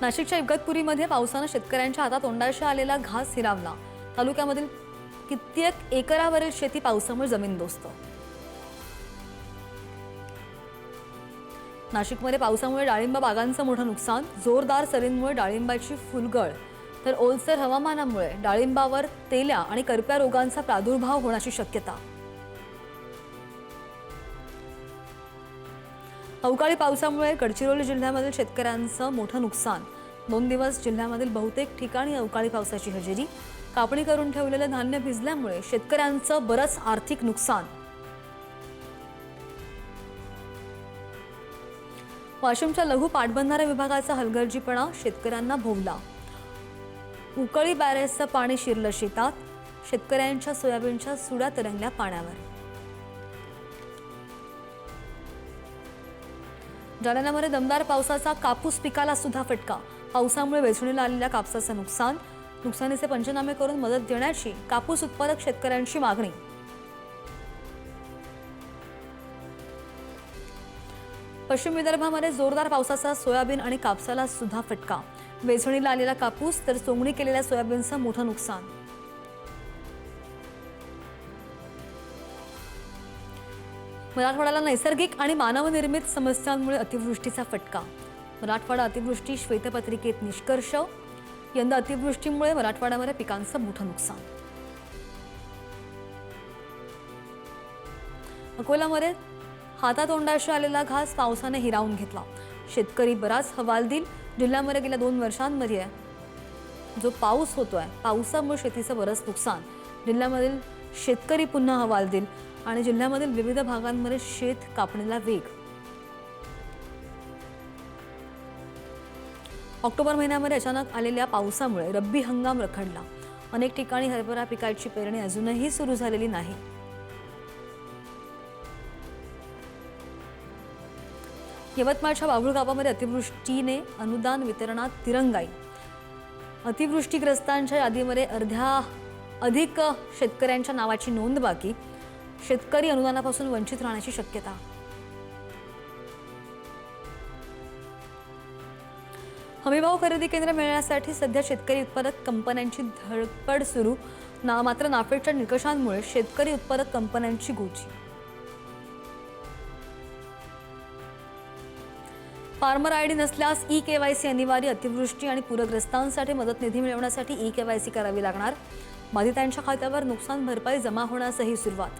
नाशिकच्या इगतपुरीमध्ये पावसानं शेतकऱ्यांच्या हातात तोंडाशी आलेला घास हिरावला. तालुक्यामधील कित्येक एकरावरील शेती पावसामुळे जमीनदोस्त नाशिकमध्ये पावसामुळे डाळिंब बागांचं मोठं नुकसान जोरदार सरींमुळे डाळिंबाची फुलगळ. तर ओलसर हवामानामुळे डाळिंबावर तेल्या आणि करप्या रोगांचा प्रादुर्भाव होण्याची शक्यता. अवकाळी पावसामुळे गडचिरोली जिल्ह्यामधील शेतकऱ्यांचं मोठं नुकसान. दोन दिवस जिल्ह्यामधील बहुतेक ठिकाणी अवकाळी पावसाची हजेरी. कापणी करून ठेवलेलं धान्य भिजल्यामुळे शेतकऱ्यांचं बरंच आर्थिक नुकसान. वाशिमच्या लघु पाटबंधारे विभागाचा हलगर्जीपणा शेतकऱ्यांना भोवला. उकळी बॅरेजचं पाणी शिरलं शेतात. शेतकऱ्यांच्या सोयाबीनच्या सुड्या तरंगल्या पाण्यावर. जालन्यामध्ये दमदार पावसाचा कापूस पिकाला सुद्धा फटका. पावसामुळे वेचणीला आलेल्या कापसाचं नुकसान. नुकसानीचे पंचनामे करून मदत देण्याची कापूस उत्पादक शेतकऱ्यांची मागणी. पश्चिम विदर्भामध्ये जोरदार पावसाचा सोयाबीन आणि कापसाला सुद्धा फटका. वेचणीला आलेला कापूस तर सोंगणी केलेल्या सोयाबीनचं मोठं नुकसान. मराठवाड्याला नैसर्गिक आणि मानवनिर्मित समस्यांमुळे अतिवृष्टीचा फटका. मराठवाडा अतिवृष्टी श्वेतपत्रिकेत निष्कर्ष. यंदा अतिवृष्टीमुळे मराठवाड्यामध्ये पिकांचं मोठं नुकसान. अकोल्यामध्ये हातातोंडाशी आलेला घास पावसाने हिरावून घेतला. शेतकरी बराच हवालदिल जिल्ह्यामध्ये गेल्या दोन वर्षांमध्ये जो पाऊस होतोय पावसामुळे शेतीचं बरंच नुकसान. जिल्ह्यामधील शेतकरी पुन्हा हवालदिल आणि जिल्ह्यामधील विविध भागांमध्ये शेत कापणीला वेग. ऑक्टोबर महिन्यामध्ये अचानक आलेल्या पावसामुळे रब्बी हंगाम रखडला. अनेक ठिकाणी हरभरा पिकाची पेरणी अजूनही सुरू झालेली नाही. यवतमाळच्या बाभूळ गावामध्ये अतिवृष्टीने अनुदान वितरणात तिरंगाई. अतिवृष्टीग्रस्तांच्या यादीमध्ये अर्ध्या अधिक शेतकऱ्यांच्या नावाची नोंद बाकी. शेतकरी अनुदानापासून वंचित राहण्याची शक्यता. हमीभाव खरेदी केंद्र मिळण्यासाठी सध्या शेतकरी उत्पादक कंपन्यांची धडपड सुरू. ना मात्र नाफेडच्या निकषांमुळे शेतकरी उत्पादक कंपन्यांची गोची. फार्मर आय डी नसल्यास ई केवायसी अनिवार्य अतिवृष्टी आणि पूरग्रस्तांसाठी मदत निधी मिळवण्यासाठी ई केवायसी करावी लागणार. बाधितांच्या खात्यावर नुकसान भरपाई जमा होण्यासही सुरुवात.